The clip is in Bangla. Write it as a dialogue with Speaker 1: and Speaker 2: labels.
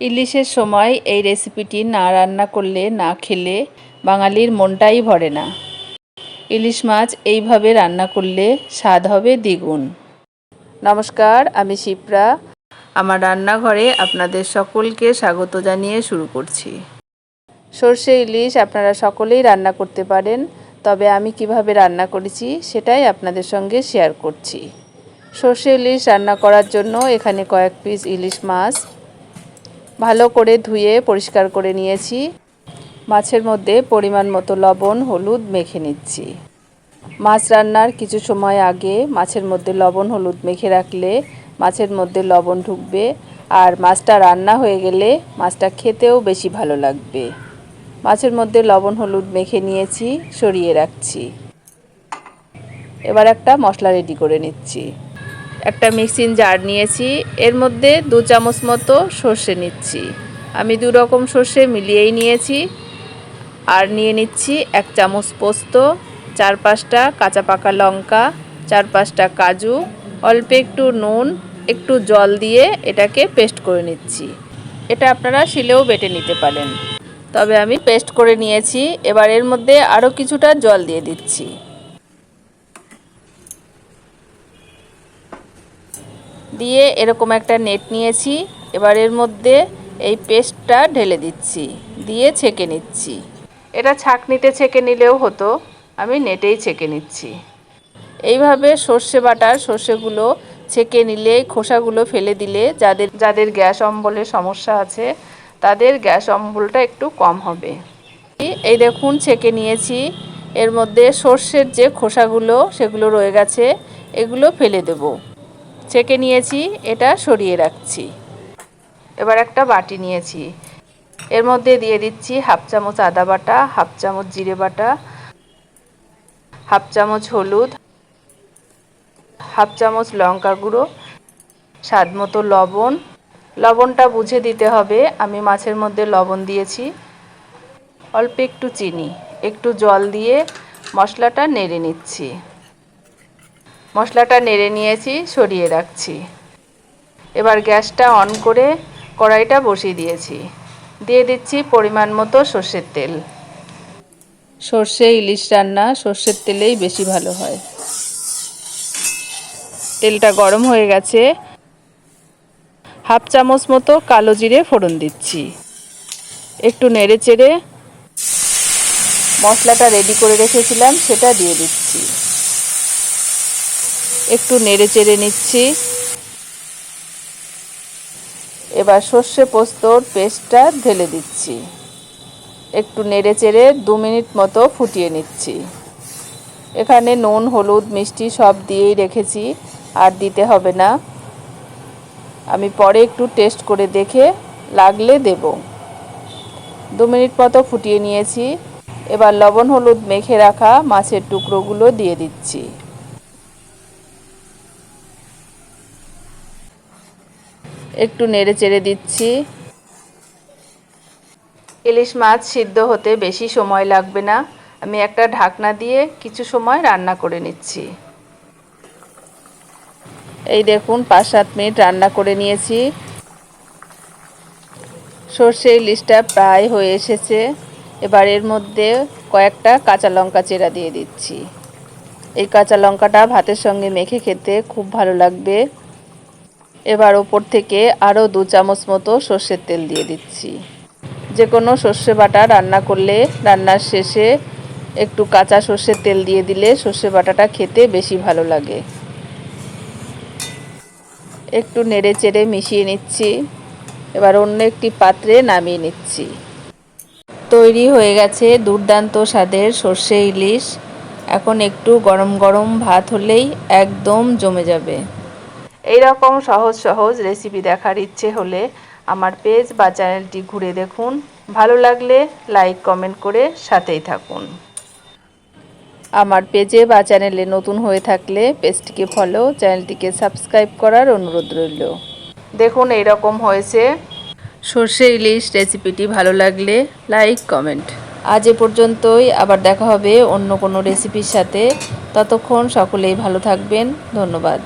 Speaker 1: ইলিশের সময় এই রেসিপিটি না রান্না করলে, না খেলে বাঙালির মনটাই ভরে না। ইলিশ মাছ এইভাবে রান্না করলে স্বাদ হবে দ্বিগুণ। নমস্কার, আমি শিপ্রা। আমার রান্নাঘরে আপনাদের সকলকে স্বাগত জানিয়ে শুরু করছি। সর্ষে ইলিশ আপনারা সকলেই রান্না করতে পারেন, তবে আমি কীভাবে রান্না করেছি সেটাই আপনাদের সঙ্গে শেয়ার করছি। সর্ষে ইলিশ রান্না করার জন্য এখানে কয়েক পিস ইলিশ মাছ ভালো করে ধুয়ে পরিষ্কার করে নিয়েছি। মাছের মধ্যে পরিমাণ মতো লবণ, হলুদ মেখে নিচ্ছি। মাছ রান্নার কিছু সময় আগে মাছের মধ্যে লবণ, হলুদ মেখে রাখলে মাছের মধ্যে লবণ ঢুকবে আর মাছটা রান্না হয়ে গেলে মাছটা খেতেও বেশি ভালো লাগবে। মাছের মধ্যে লবণ, হলুদ মেখে নিয়েছি, সরিয়ে রাখছি। এবার একটা মশলা রেডি করে নিচ্ছি। একটা মিক্সিং জার নিয়েছি। এর মধ্যে দু চামচ মতো সর্ষে নিচ্ছি। আমি দু রকম সর্ষে মিলিয়েই নিয়েছি। আর নিয়ে নিচ্ছি এক চামচ পোস্ত, চার পাঁচটা কাঁচা পাকা লঙ্কা, চার পাঁচটা কাজু, অল্প একটু নুন, একটু জল দিয়ে এটাকে পেস্ট করে নিচ্ছি। এটা আপনারা শিলেও বেটে নিতে পারেন। তবে আমি পেস্ট করে নিয়েছি। এবার এর মধ্যে আরও কিছুটা জল দিয়ে দিচ্ছি। দিয়ে এরকম একটা নেট নিয়েছি, এবার এর মধ্যে এই পেস্টটা ঢেলে দিচ্ছি, দিয়ে ছেঁকে নিচ্ছি। এটা ছাঁকনিতে ছেঁকে নিলেও হতো, আমি নেটেই ছেঁকে নিচ্ছি। এইভাবে সর্ষে বাটার সর্ষেগুলো ছেঁকে নিলে, খোসাগুলো ফেলে দিলে যাদের যাদের গ্যাস অম্বলের সমস্যা আছে, তাদের গ্যাস অম্বলটা একটু কম হবে। এই দেখুন, ছেঁকে নিয়েছি। এর মধ্যে সর্ষের যে খোসাগুলো, সেগুলো রয়ে গেছে, এগুলো ফেলে দেব। ছেঁকে নিয়েছি, এটা সরিয়ে রাখছি। এবার একটা বাটি নিয়েছি। এর মধ্যে দিয়ে দিচ্ছি হাফ চামচ আদা বাটা, হাফ চামচ জিরে বাটা, হাফ চামচ হলুদ, হাফ চামচ লঙ্কা গুঁড়ো, স্বাদ মতো লবণ। লবণটা বুঝে দিতে হবে, আমি মাছের মধ্যে লবণ দিয়েছি। অল্প একটু চিনি, একটু জল দিয়ে মশলাটা নেড়ে নিচ্ছি। মশলাটা নেড়ে নিয়েছি, সরিয়ে রাখছি। এবার গ্যাসটা অন করে কড়াইটা বসিয়ে দিয়েছি। দিয়ে দিচ্ছি পরিমাণ মতো সর্ষের তেল। সর্ষে, ইলিশ রান্না সর্ষের তেলেই বেশি ভালো হয়। তেলটা গরম হয়ে গেছে। হাফ চামচ মতো কালো জিরে ফোড়ন দিচ্ছি। একটু নেড়ে চেড়ে মশলাটা রেডি করে রেখেছিলাম, সেটা দিয়ে দিচ্ছি। একটু নেড়ে চেড়ে নিচ্ছি। এবার সর্ষে পোস্তর পেস্টটা ঢেলে দিচ্ছি। একটু নেড়ে চেড়ে দু মিনিট মতো ফুটিয়ে নিচ্ছি। এখানে নুন, হলুদ, মিষ্টি সব দিয়েই রেখেছি, আর দিতে হবে না। আমি পরে একটু টেস্ট করে দেখে লাগলে দেব। দু মিনিট মতো ফুটিয়ে নিয়েছি। এবার লবণ, হলুদ মেখে রাখা মাছের টুকরোগুলো দিয়ে দিচ্ছি। একটু নেড়ে চেড়ে দিচ্ছি। ইলিশ মাছ সিদ্ধ হতে বেশি সময় লাগবে না। আমি একটা ঢাকনা দিয়ে কিছু সময় রান্না করে নিচ্ছি। এই দেখুন, পাঁচ সাত মিনিট রান্না করে নিয়েছি। সর্ষে ইলিশটা প্রায় হয়ে এসেছে। এবার এর মধ্যে কয়েকটা কাঁচা লঙ্কা চেরা দিয়ে দিচ্ছি। এই কাঁচা লঙ্কাটা ভাতের সঙ্গে মেখে খেতে খুব ভালো লাগবে। এবার ওপর থেকে আরও দু চামচ মতো সর্ষের তেল দিয়ে দিচ্ছি। যে কোনো সর্ষে বাটা রান্না করলে রান্নার শেষে একটু কাঁচা সর্ষের তেল দিয়ে দিলে সর্ষে বাটাটা খেতে বেশি ভালো লাগে। একটু নেড়ে চেড়ে মিশিয়ে নিচ্ছি। এবার অন্য একটি পাত্রে নামিয়ে নিচ্ছি। তৈরি হয়ে গেছে দুর্দান্ত স্বাদের সর্ষে ইলিশ। এখন একটু গরম গরম ভাত হলেই একদম জমে যাবে। এই রকম সহজ সহজ রেসিপি দেখার ইচ্ছে হলে আমার পেজ বা চ্যানেলটি ঘুরে দেখুন। ভালো লাগলে লাইক কমেন্ট করে সাথেই থাকুন। আমার পেজে বা চ্যানেলে নতুন হয়ে থাকলে পেজটিকে ফলো চ্যানেলটিকে সাবস্ক্রাইব করার অনুরোধ রইল। দেখুন এই রকম হয়েছে। সর্ষে ইলিশ রেসিপিটি ভালো লাগলে লাইক কমেন্ট আজ এ পর্যন্তই। আবার দেখা হবে অন্য কোনো রেসিপির সাথে। ততক্ষণ সকলেই ভালো থাকবেন। ধন্যবাদ।